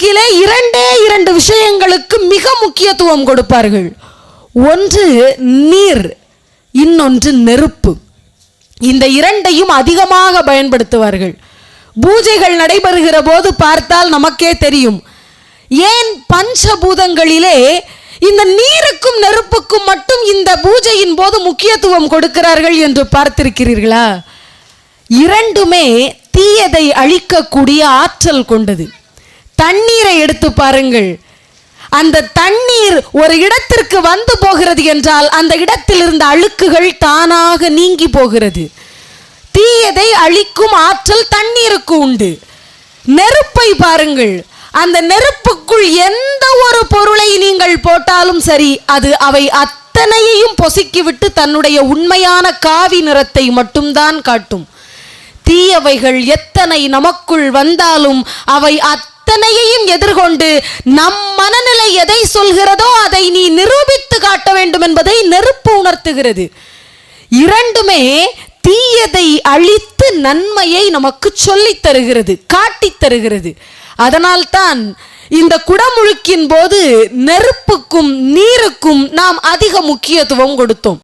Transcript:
வாழ்க்கையிலே இரண்டே இரண்டு விஷயங்களுக்கு மிக முக்கியத்துவம் கொடுப்பார்கள். ஒன்று நீர் இன்னொன்று நெருப்பு. இந்த இரண்டையும் அதிகமாக பயன்படுத்துவார்கள். பூஜைகள் நடைபெறுகிற போது பார்த்தால் நமக்கே தெரியும். ஏன் பஞ்சபூதங்களிலே இந்த நீருக்கும் நெருப்புக்கும் மட்டும் இந்த பூஜையின் போது முக்கியத்துவம் கொடுக்கிறார்கள் என்று பார்த்திருக்கிறீர்களா? இரண்டுமே தீயதை அழிக்கக்கூடிய ஆற்றல் கொண்டது. தண்ணீரை எடுத்து பாருங்கள். அந்த தண்ணீர் ஒரு இடத்திற்கு வந்து போகிறது என்றால் அந்த இடத்தில் இருந்த அழுக்குகள் தானாக நீங்கி போகிறது. தீயதை அழிக்கும் ஆற்றல் தண்ணீருக்கு உண்டு. நெருப்பை பாருங்கள். அந்த நெருப்புக்குள் எந்த ஒரு பொருளை நீங்கள் போட்டாலும் சரி அது அவை அத்தனையையும் பொசுக்கிவிட்டு தன்னுடைய உண்மையான காவி நிறத்தை மட்டும்தான் காட்டும். தீயவைகள் எத்தனை நமக்குள் வந்தாலும் அவை அத்தனையையும் எதிர்கொண்டு நம் மனநிலை எதை சொல்கிறதோ அதை நீ நிரூபித்து காட்ட வேண்டும் என்பதை நெருப்பு உணர்த்துகிறது. இரண்டுமே தீயதை அழித்து நன்மையை நமக்கு சொல்லித் தருகிறது காட்டித் தருகிறது. அதனால்தான் இந்த குடமுழுக்கின் போது நெருப்புக்கும் நீருக்கும் நாம் அதிக முக்கியத்துவம் கொடுத்தோம்.